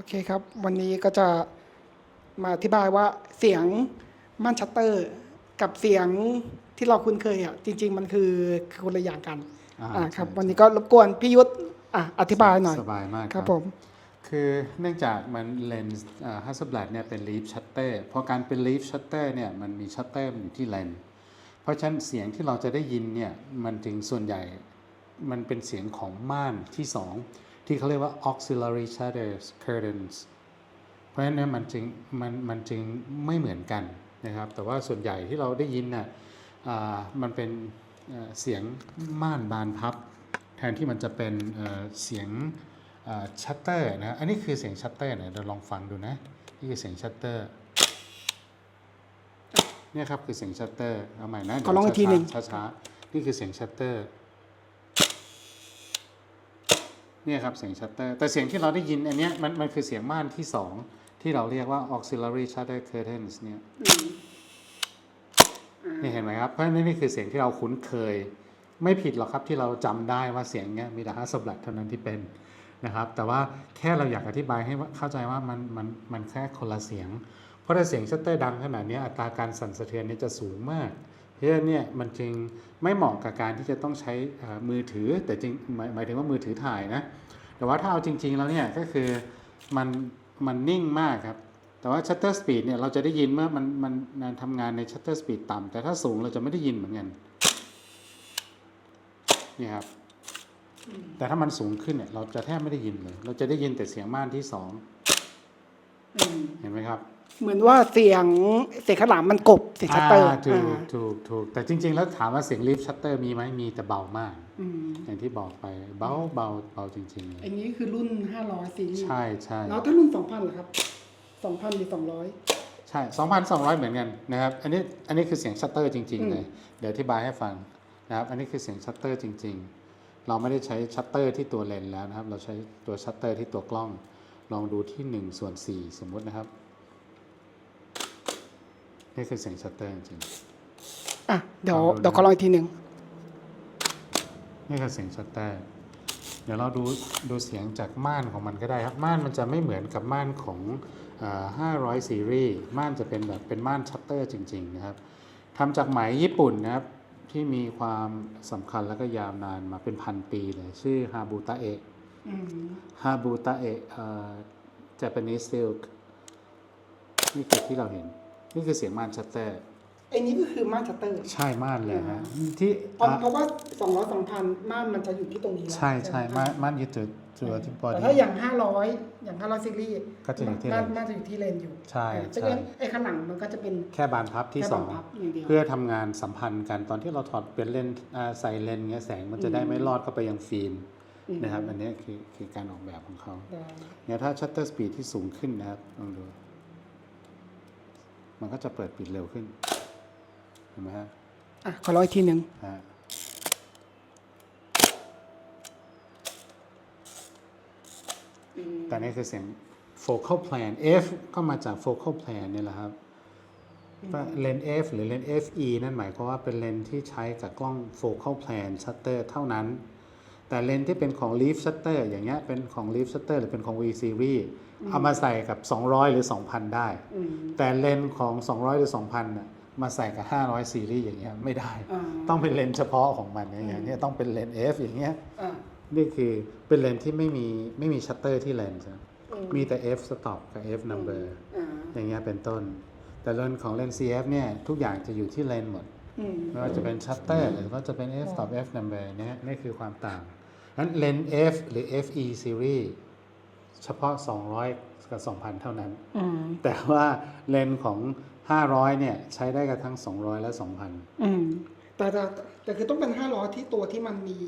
โอเคครับ วันนี้ก็จะมาอธิบายว่าเสียงม่านชัตเตอร์ กับเสียงที่เราคุ้นเคยอะจริง ๆ มันคือคือคนละอย่างกันอ่าอ่าครับใช่วันนี้ก็รบกวนพี่ยุทธอะอธิบายหน่อยสบายมากครับผม คือเนื่องจากมันเลนส์ฮัสเซอร์แบลเนี่ยเป็นลีฟชัตเตอร์พอการเป็นลีฟชัตเตอร์เนี่ยมันมีชัตเตอร์มันอยู่ที่เลนส์เพราะฉะนั้นเสียงที่เราจะได้ยินเนี่ยมันจึงส่วนใหญ่มันเป็นเสียงของม่านที่สอง ที่เขาเรียกว่า auxiliary shutters curtains เพราะฉะนั้นเนี่ยมันจึงมันมันจึงไม่เหมือนกันนะครับ แต่ว่าส่วนใหญ่ที่เราได้ยินน่ะอ่ามันเป็นเอ่อเสียงม่านบานพับ แทนที่มันจะเป็นเอ่อเสียงชัตเตอร์นะ อันนี้คือเสียงชัตเตอร์นะเดี๋ยวลองฟังดูนะ นี่คือเสียงชัตเตอร์เนี่ยครับคือเสียงชัตเตอร์เอาใหม่นะขอลองอีกทีหนึ่งช้าๆช้าๆนี่คือเสียงชัตเตอร์ เนี่ยครับเสียงชัตเตอร์ แต่เสียงที่เราได้ยินอันเนี้ยมันมันคือเสียงม่านที่สองที่เราเรียกว่า auxiliary shutter curtains เนี่ยนี่เห็นไหมครับ เพราะฉะนั้นนี่คือเสียงที่เราคุ้นเคย ไม่ผิดหรอกครับที่เราจำได้ว่าเสียงเนี้ยมีแต่ฮัสบลัดเท่านั้นที่เป็นนะครับ แต่ว่าแค่เราอยากอธิบายให้ว่าเข้าใจว่ามันมันมันแค่คนละเสียง เพราะถ้าเสียงชัตเตอร์ดังขนาดเนี้ยอัตราการสั่นสะเทือนเนี่ยจะสูงมาก เพราะฉะนั้นเนี่ยมันจึงไม่เหมาะกับการที่จะต้องใช้เอ่อมือถือแต่จริงหมายหมายถึงว่ามือถือถ่ายนะแต่ว่าถ้าเอาจริง ๆ แล้วเนี่ยก็คือมันมันนิ่งมากครับ แต่ว่าชัตเตอร์สปีดเนี่ยเราจะได้ยินเมื่อมันมันมันทำงานในชัตเตอร์สปีดต่ำแต่ถ้าสูงเราจะไม่ได้ยินเหมือนกันนี่ครับแต่ถ้ามันสูงขึ้นเนี่ยเราจะแทบไม่ได้ยินเลย เราจะได้ยินแต่เสียงม่านที่สองเห็นไหมครับ เหมือนว่าเสียงเสียงข้างหลังมันกบเสียงชัตเตอร์าถูกอ่า ถูกถูกแต่จริง ๆ แล้วถามว่าเสียงลิฟชัตเตอร์มีไหมมีแต่เบามาก อืมอย่างที่บอกไปเบาเบาเบาจริงๆเลยอันนี้คือรุ่น 500ซีรีส์ใช่ใช่แล้วถ้ารุ่น 2,000เหรอครับ 2,000หรือ200 ใช่2,200 เหมือนกันนะครับอันนี้อันนี้คือเสียงชัตเตอร์จริง อืม ๆ เลย เดี๋ยวอธิบายให้ฟังนะครับอันนี้คือเสียงชัตเตอร์จริง ๆ เราไม่ได้ใช้ชัตเตอร์ที่ตัวเลนส์แล้วนะครับ เราใช้ตัวชัตเตอร์ที่ตัวกล้อง ลองดูที่1ส่วน4สมมุตินะครับ นี่คือเสียงชัตเตอร์จริง อะ เดี๋ยวลองดูนะเดี๋ยวขอลองอีกทีหนึ่งๆนี่คือเสียงชัตเตอร์ เดี๋ยวเราดูดูเสียงจากม่านของมันก็ได้ครับ ม่านมันจะไม่เหมือนกับม่านของเอ่อ500 ซีรีส์ ม่านจะเป็นแบบเป็นม่านชัตเตอร์จริง ๆ นะครับทำจากไหมญี่ปุ่นนะครับ ที่มีความสำคัญแล้วก็ยาวนานมาเป็นพันปีเลย ชื่อฮาบูตะเอะอืมฮาบูตะเอะเอ่อ Japanese silk นี่คือที่เราเห็น นี่คือเสียงม่านชัตเตอร์ไอ้นี้ก็คือม่านชัตเตอร์ ใช่ม่านเลยฮะที่เพราะเพราะว่า200 2,000ม่านมันจะอยู่ที่ตรงนี้แล้วใช่ใช่ไหม่านม่านยึดจุดตัวที่บอแต่ดี้ถ้าอย่าง500อย่าง500ซีรีส์ก็จะอยู่ที่ม่านเลนม่านจะอยู่ที่เลนอยู่ใช่อ่าใช่เพราะฉะนั้นไอ้ข้างหลังมันก็จะเป็นแค่บานพับที่แค่สบาองพับอย่างเดียวเพื่อทำงานสัมพันธ์กันตอนที่เราถอดเป็นเลนส์อ่าใส่เลนส์เงี้ยแสงมันจะได้ไม่ลอดเข้าไปยังฟิล์มอืมนะครับอันนี้คือคือการออกแบบของเขาได้เนี่ยถ้าชัตเตอร์สปีดที่สูงขึ้นนะครับลองดู มันก็จะเปิดปิดเร็วขึ้นเห็นไหมฮะอะขอลองอีกทีหนึ่งฮะแต่นี่คือเสียง focal plan F ก็มาจาก focal plan เนี่ยแหละครับเลนส์ F หรือเลนส์ FE นั่นหมายความว่าเป็นเลนส์ที่ใช้กับกล้อง focal plan shutter เท่านั้น แต่เลนส์ที่เป็นของ leaf shutter อย่างเงี้ยเป็นของ leaf shutter หรือเป็นของ V series เอามาใส่กับ 200 หรือ 2,000 ได้อืมแต่เลนส์ของ 200 หรือ 2,000น่ะมาใส่กับ 500 ซีรีส์อย่างเงี้ยไม่ได้อ่าต้องเป็นเลนส์เฉพาะของมันเนี่ยอย่างเงี้ยต้องเป็นเลนส์ F อย่างเงี้ยอ่านี่คือเป็นเลนส์ที่ไม่มีไม่มีชัตเตอร์ที่เลนส์นะอืมมีแต่ F stop กับ F number อ่าอย่างเงี้ยเป็นต้น แต่เลนส์ของเลนส์ CF เนี่ยทุกอย่างจะอยู่ที่เลนส์หมดอืมไม่ว่าจะเป็นชัตเตอร์หรือว่าจะเป็น F stop F number เนี่ยนี่คือความต่าง นั้นเลนส์ F หรือ FE series เฉพาะ 200 กับ 2,000 เท่านั้นอืมแต่ว่าเลนส์ของ 500 เนี่ย ใช้ได้กับทั้ง 200 และ 2,000อืมแต่แต่แต่คือต้องเป็นห้าล้อที่ตัวที่มันมี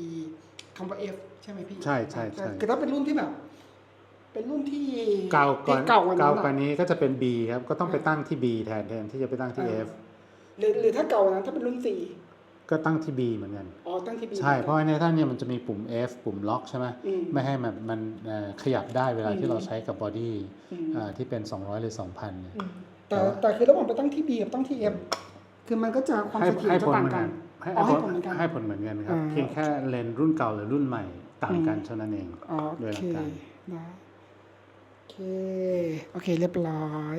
คำว่า F ใช่ไหมพี่ ใช่ใช่ใช่แต่คือถ้าเป็นรุ่นที่แบบ เป็นรุ่นที่เก่าก่อนที่เก่ากว่านั้นเก่ากว่าอะนี้ก็จะเป็น B ครับ ก็ต้องไปตั้งที่ B แทนแทนที่จะไปตั้งที่อ่า F หรือหรือถ้าเก่ากว่านั้นถ้าเป็นรุ่นสี่ ก็ตั้งที่ B เหมือนกัน อ๋อ ตั้งที่ B ใช่ เพราะว่าในท่านเนี่ยมันจะมีปุ่ม F ปุ่มล็อกใช่ไหมอืมไม่ให้มันมันเอ่อขยับได้เวลาอืที่มเราใช้กับบอดี้อืมอ่าที่เป็น 200 หรือ 2,000เนี่ยอืมแต่แต่คือระหว่างไปตั้งที่ B กับตั้งที่ F คือมันก็จะความให้เสถียรให้จะผลต่างเหมือนกักันนให้อ๋อให้ผผลลเหมือนกันให้ผลเหมือนกันครับอ่าเพียงแค่เลนส์รุ่นเก่าหรือรุ่นใหม่ต่างกันเท่านั้นเองอ๋อโดโอยหลัเคกการได้เค โอเคเรียบร้อย